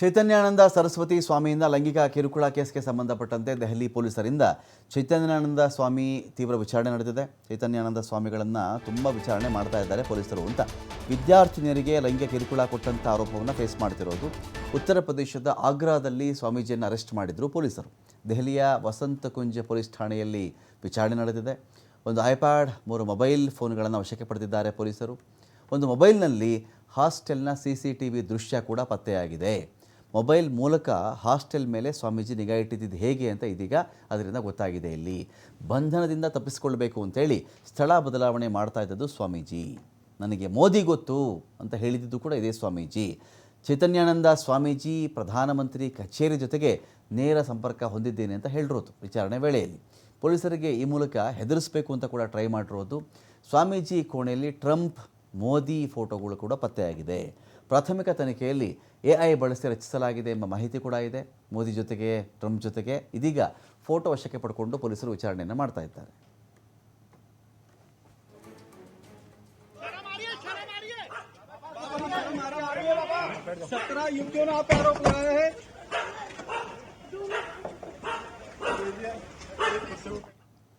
ಚೈತನ್ಯಾನಂದ ಸರಸ್ವತಿ ಸ್ವಾಮಿಯಿಂದ ಲೈಂಗಿಕ ಕಿರುಕುಳ ಕೇಸ್ಗೆ ಸಂಬಂಧಪಟ್ಟಂತೆ ದೆಹಲಿ ಪೊಲೀಸರಿಂದ ಚೈತನ್ಯಾನಂದ ಸ್ವಾಮಿ ತೀವ್ರ ವಿಚಾರಣೆ ನಡೆದಿದೆ. ಚೈತನ್ಯಾನಂದ ಸ್ವಾಮಿಗಳನ್ನು ತುಂಬ ವಿಚಾರಣೆ ಮಾಡ್ತಾ ಇದ್ದಾರೆ ಪೊಲೀಸರು ಅಂತ. ವಿದ್ಯಾರ್ಥಿನಿಯರಿಗೆ ಲೈಂಗಿಕ ಕಿರುಕುಳ ಕೊಟ್ಟಂಥ ಆರೋಪವನ್ನು ಫೇಸ್ ಮಾಡ್ತಿರೋದು. ಉತ್ತರ ಪ್ರದೇಶದ ಆಗ್ರಾದಲ್ಲಿ ಸ್ವಾಮೀಜಿಯನ್ನು ಅರೆಸ್ಟ್ ಮಾಡಿದರು ಪೊಲೀಸರು. ದೆಹಲಿಯ ವಸಂತ ಕುಂಜ ಪೊಲೀಸ್ ಠಾಣೆಯಲ್ಲಿ ವಿಚಾರಣೆ ನಡೆದಿದೆ. ಒಂದು ಐಪ್ಯಾಡ್ ಮೂರು ಮೊಬೈಲ್ ಫೋನ್ಗಳನ್ನು ವಶಕ್ಕೆ ಪಡೆದಿದ್ದಾರೆ ಪೊಲೀಸರು. ಒಂದು ಮೊಬೈಲ್ನಲ್ಲಿ ಹಾಸ್ಟೆಲ್ನ ಸಿ ಸಿ ಟಿ ವಿ ದೃಶ್ಯ ಕೂಡ ಪತ್ತೆಯಾಗಿದೆ. ಮೊಬೈಲ್ ಮೂಲಕ ಹಾಸ್ಟೆಲ್ ಮೇಲೆ ಸ್ವಾಮೀಜಿ ನಿಗಾ ಇಟ್ಟಿದ್ದು ಹೇಗೆ ಅಂತ ಇದೀಗ ಅದರಿಂದ ಗೊತ್ತಾಗಿದೆ ಇಲ್ಲಿ. ಬಂಧನದಿಂದ ತಪ್ಪಿಸಿಕೊಳ್ಬೇಕು ಅಂತೇಳಿ ಸ್ಥಳ ಬದಲಾವಣೆ ಮಾಡ್ತಾ ಇದ್ದದ್ದು ಸ್ವಾಮೀಜಿ. ನನಗೆ ಮೋದಿ ಗೊತ್ತು ಅಂತ ಹೇಳಿದ್ದು ಕೂಡ ಇದೇ ಸ್ವಾಮೀಜಿ. ಚೈತನ್ಯಾನಂದ ಸ್ವಾಮೀಜಿ ಪ್ರಧಾನಮಂತ್ರಿ ಕಚೇರಿ ಜೊತೆಗೆ ನೇರ ಸಂಪರ್ಕ ಹೊಂದಿದ್ದೇನೆ ಅಂತ ಹೇಳಿರೋದು ವಿಚಾರಣೆ ವೇಳೆಯಲ್ಲಿ. ಪೊಲೀಸರಿಗೆ ಈ ಮೂಲಕ ಹೆದರಿಸಬೇಕು ಅಂತ ಕೂಡ ಟ್ರೈ ಮಾಡಿರೋದು. ಸ್ವಾಮೀಜಿ ಕೋಣೆಯಲ್ಲಿ ಟ್ರಂಪ್, ಮೋದಿ ಫೋಟೋಗಳು ಕೂಡ ಪತ್ತೆಯಾಗಿದೆ. ಪ್ರಾಥಮಿಕ ತನಿಖೆಯಲ್ಲಿ ಎ ಐ ಬಳಸಿ ರಚಿಸಲಾಗಿದೆ ಎಂಬ ಮಾಹಿತಿ ಕೂಡ ಇದೆ ಮೋದಿ ಜೊತೆಗೆ ಟ್ರಂಪ್ ಜೊತೆಗೆ ಇದೀಗ ಫೋಟೋ ವಶಕ್ಕೆ ಪಡ್ಕೊಂಡು ಪೊಲೀಸರು ವಿಚಾರಣೆಯನ್ನು ಮಾಡ್ತಾ ಇದ್ದಾರೆ सत्रह युवतियों ने आप आरोप लगाए हैं